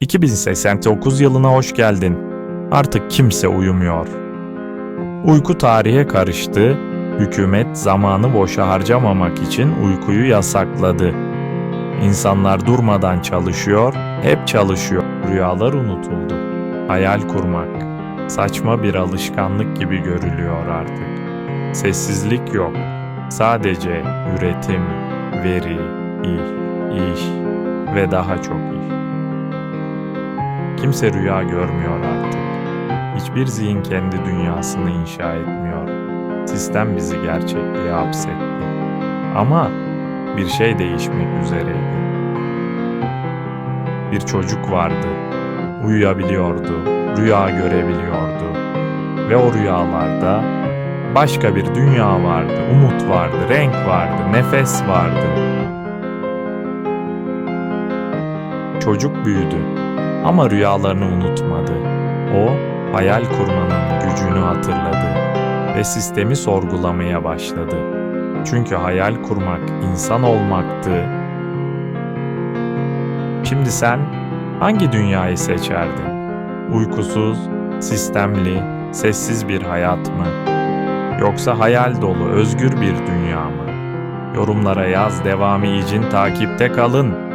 2089 yılına hoş geldin. Artık kimse uyumuyor. Uyku tarihe karıştı. Hükümet zamanı boşa harcamamak için uykuyu yasakladı. İnsanlar durmadan çalışıyor, hep çalışıyor. Rüyalar unutuldu. Hayal kurmak saçma bir alışkanlık gibi görülüyor artık. Sessizlik yok. Sadece üretim, veri, iş, iş ve daha çok iş. Kimse rüya görmüyor artık. Hiçbir zihin kendi dünyasını inşa etmiyor. Sistem bizi gerçekliğe hapsetti. Ama bir şey değişmek üzereydi. Bir çocuk vardı. Uyuyabiliyordu, rüya görebiliyordu. Ve o rüyalarda başka bir dünya vardı, umut vardı, renk vardı, nefes vardı. Çocuk büyüdü ama rüyalarını unutmadı. O, hayal kurmanın gücünü hatırladı ve sistemi sorgulamaya başladı. Çünkü hayal kurmak insan olmaktı. Şimdi sen hangi dünyayı seçerdin? Uykusuz, sistemli, sessiz bir hayat mı? Yoksa hayal dolu, özgür bir dünya mı? Yorumlara yaz, devamı için takipte kalın.